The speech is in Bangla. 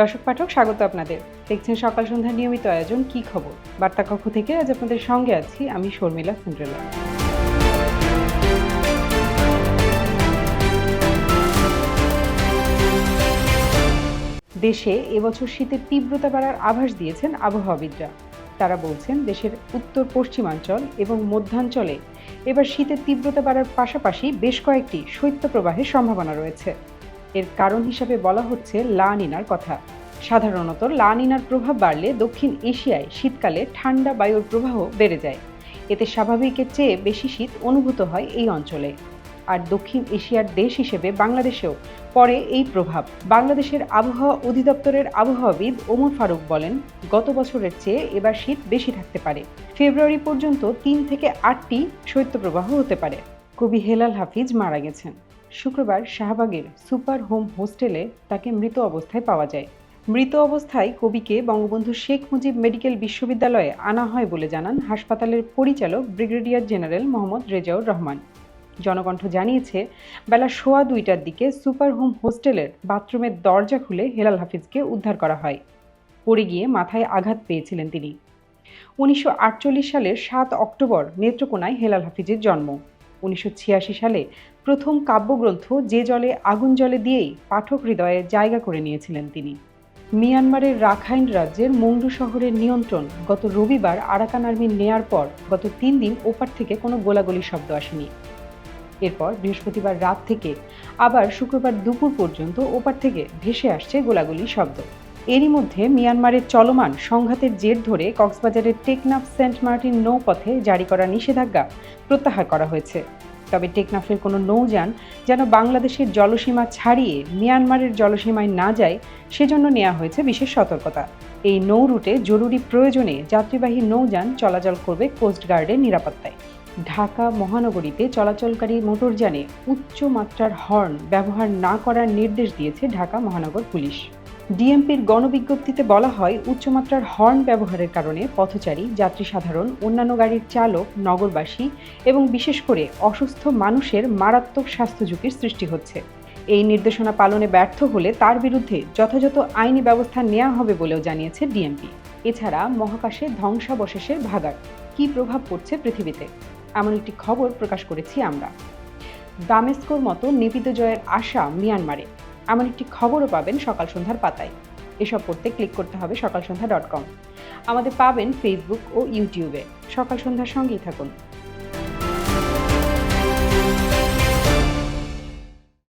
দর্শক পাঠক, স্বাগত আপনাদের। দেখছেন সকাল সন্ধ্যার নিয়মিত আয়োজন কি খবর? বার্তা কক্ষ থেকে আজ আপনাদের সঙ্গে আছি আমি শর্মিলা সিন্ড্রেলা দেশে এবছর শীতের তীব্রতা বাড়ার আভাস দিয়েছেন আবহাওয়াবিদরা। তারা বলছেন, দেশের উত্তর পশ্চিমাঞ্চল এবং মধ্যাঞ্চলে এবার শীতের তীব্রতা বাড়ার পাশাপাশি বেশ কয়েকটি শৈত্যপ্রবাহের সম্ভাবনা রয়েছে। এর কারণ হিসাবে বলা হচ্ছে লা নিনার কথা। সাধারণত লা নিনার প্রভাব বাড়লে দক্ষিণ এশিয়ায় শীতকালে ঠান্ডা বায়ুর প্রবাহ বেড়ে যায়। এতে স্বাভাবিকের চেয়ে বেশি শীত অনুভূত হয় এই অঞ্চলে। আর দক্ষিণ এশিয়ার দেশ হিসেবে বাংলাদেশেও পরে এই প্রভাব। বাংলাদেশের আবহাওয়া অধিদপ্তরের আবহাওয়াবিদ ওমর ফারুক বলেন, গত বছরের চেয়ে এবার শীত বেশি থাকতে পারে। ফেব্রুয়ারি পর্যন্ত তিন থেকে আটটি শৈত্যপ্রবাহ হতে পারে। কবি হেলাল হাফিজ মারা গেছেন। শুক্রবার শাহবাগের সুপার হোম হোস্টেলে তাকে মৃত অবস্থায় পাওয়া যায়। মৃত অবস্থায় কবিকে বঙ্গবন্ধু শেখ মুজিব মেডিকেল বিশ্ববিদ্যালয়ে আনা হয় বলে জানান হাসপাতালের পরিচালক ব্রিগেডিয়ার জেনারেল মোহাম্মদ রেজাউর রহমান। জনকণ্ঠ জানিয়েছে, বেলা সোয়া দুইটার দিকে সুপার হোম হোস্টেলের বাথরুমের দরজা খুলে হেলাল হাফিজকে উদ্ধার করা হয়। পড়ে গিয়ে মাথায় আঘাত পেয়েছিলেন তিনি। উনিশশো আটচল্লিশ সালের সাত অক্টোবর নেত্রকোনায় হেলাল হাফিজের জন্ম। উনিশশো ছিয়াশি সালে প্রথম কাব্যগ্রন্থ যে জলে আগুন জলে দিয়েই পাঠক হৃদয়ে জায়গা করে নিয়েছিলেন তিনি। মিয়ানমারের রাখাইন রাজ্যের মংডু শহরের নিয়ন্ত্রণ গত রবিবার আরাকান আর্মি নেয়ার পর গত তিন দিন ওপার থেকে কোনো গোলাগুলির শব্দ আসেনি। এরপর বৃহস্পতিবার রাত থেকে আবার শুক্রবার দুপুর পর্যন্ত ওপার থেকে ভেসে আসছে গোলাগুলির শব্দ। এরই মধ্যে মিয়ানমারের চলমান সংঘাতের জের ধরে কক্সবাজারের টেকনাফ সেন্ট মার্টিন নৌপথে জারি করা নিষেধাজ্ঞা প্রত্যাহার করা হয়েছে। তবে টেকনাফের কোনো নৌযান যেন বাংলাদেশের জলসীমা ছাড়িয়ে মিয়ানমারের জলসীমায় না যায়, সেজন্য নেওয়া হয়েছে বিশেষ সতর্কতা। এই নৌ রুটে জরুরি প্রয়োজনে যাত্রীবাহী নৌযান চলাচল করবে কোস্টগার্ডের নিরাপত্তায়। ঢাকা মহানগরীতে চলাচলকারী মোটরযানে উচ্চ মাত্রার হর্ন ব্যবহার না করার নির্দেশ দিয়েছে ঢাকা মহানগর পুলিশ। ডিএমপির গণবিজ্ঞপ্তিতে বলা হয়, উচ্চমাত্রার হর্ন ব্যবহারের কারণে পথচারী, যাত্রী সাধারণ, অন্যান্য গাড়ির চালক, নগরবাসী এবং বিশেষ করে অসুস্থ মানুষের মারাত্মক স্বাস্থ্য ঝুঁকির সৃষ্টি হচ্ছে। এই নির্দেশনা পালনে ব্যর্থ হলে তার বিরুদ্ধে যথাযথ আইনি ব্যবস্থা নেওয়া হবে বলেও জানিয়েছে ডিএমপি। এছাড়া মহাকাশে ধ্বংসাবশেষের ভাগার কি প্রভাব পড়ছে পৃথিবীতে? এমন একটি খবর প্রকাশ করেছি আমরা। দামেস্কোর মতো নিবিত জয়ের আশা মিয়ানমারে। এমন একটি খবরও পাবেন সকাল সন্ধ্যার পাতায়। এসব পড়তে ক্লিক করতে হবে সকাল সন্ধ্যা ডট কম আমাদের পাবেন ফেসবুক ও ইউটিউবে সকাল সন্ধ্যার সঙ্গেই থাকুন।